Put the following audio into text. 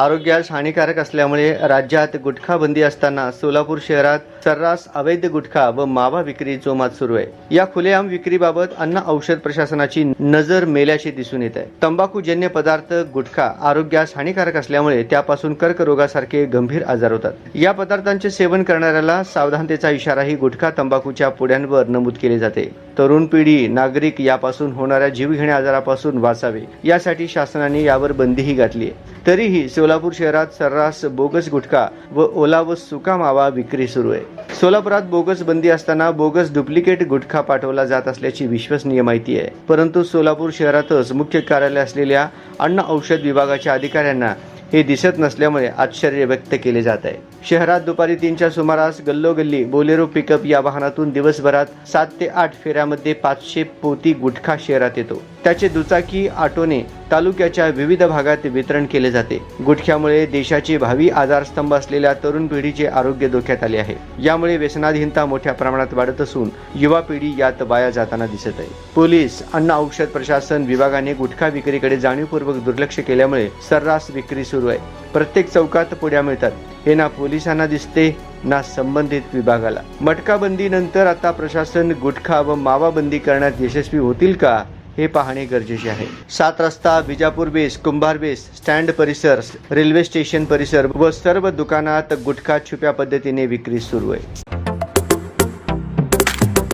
आरोग्यास हानिकारक असल्यामुळे राज्यात गुटखा बंदी असताना सोलापूर शहरात सर्रास अवैध गुटखा व मावा विक्री जोमात सुरू आहे. या खुलेआम विक्रीबाबत अन्न औषध प्रशासनाची नजर मेल्याचे दिसून येत आहे. तंबाखूजन्य पदार्थ गुटखा आरोग्यास हानिकारक असल्यामुळे त्यापासून कर्करोगासारखे गंभीर आजार होतात. या पदार्थांचे सेवन करणाऱ्याला सावधानतेचा इशाराही गुटखा तंबाखूच्या पुड्यांवर नमूद केले जाते. तरुण पिढी नागरिक यापासून होणाऱ्या जीवघेण्या आजारापासून वाचावे. यासाठी शासनाने यावर बंदीही घातली तरीही सोलापूर शहरात सर्रास बोगस गुटखा व ओला व सुका मावा विक्री सुरू आहे. सोलापुरात बोगस बंदी असताना बोगस डुप्लिकेट गुटखा पाठवला जात असल्याची विश्वसनीय माहिती आहे. परंतु सोलापूर शहरातच मुख्य कार्यालय असलेल्या अन्न औषध विभागाच्या अधिकाऱ्यांना हे दिसत नसल्यामुळे आश्चर्य व्यक्त केले जात आहे. शहरात दुपारी तीनच्या सुमारास गल्लोगल्ली बोलेरो पिकअप या वाहनातून दिवसभरात सात ते आठ फेऱ्यामध्ये पाचशे पोती गुटखा शहरात येतो. त्याचे दुचाकी आटोने तालुक्याच्या विविध भागात वितरण केले जाते. गुटख्यामुळे देशाचे भावी आधारस्तंभ असलेल्या तरुण पिढीचे आरोग्य धोक्यात आले आहे. यामुळे व्यसनाधीनता मोठ्या प्रमाणात वाढत असून युवा पिढी यात वाया जाताना दिसत आहे. पोलीस अन्न औषध प्रशासन विभागाने गुटखा विक्रीकडे जाणीवपूर्वक दुर्लक्ष केल्यामुळे सर्रास विक्री सुरू आहे. प्रत्येक चौकात पुड्या मिळतात. हे ना पोलिसांना दिसते ना संबंधित विभागाला. मटका बंदीनंतर आता प्रशासन गुटखा व मावा बंदी करण्यात यशस्वी होतील का? हे पाहणे गरजेचे आहे. सात रस्ता विजापूर बेस कुंभार बेस स्टँड परिसर रेल्वे स्टेशन परिसर व सर्व दुकानात गुटखा छुप्या पद्धतीने विक्री सुरू आहे.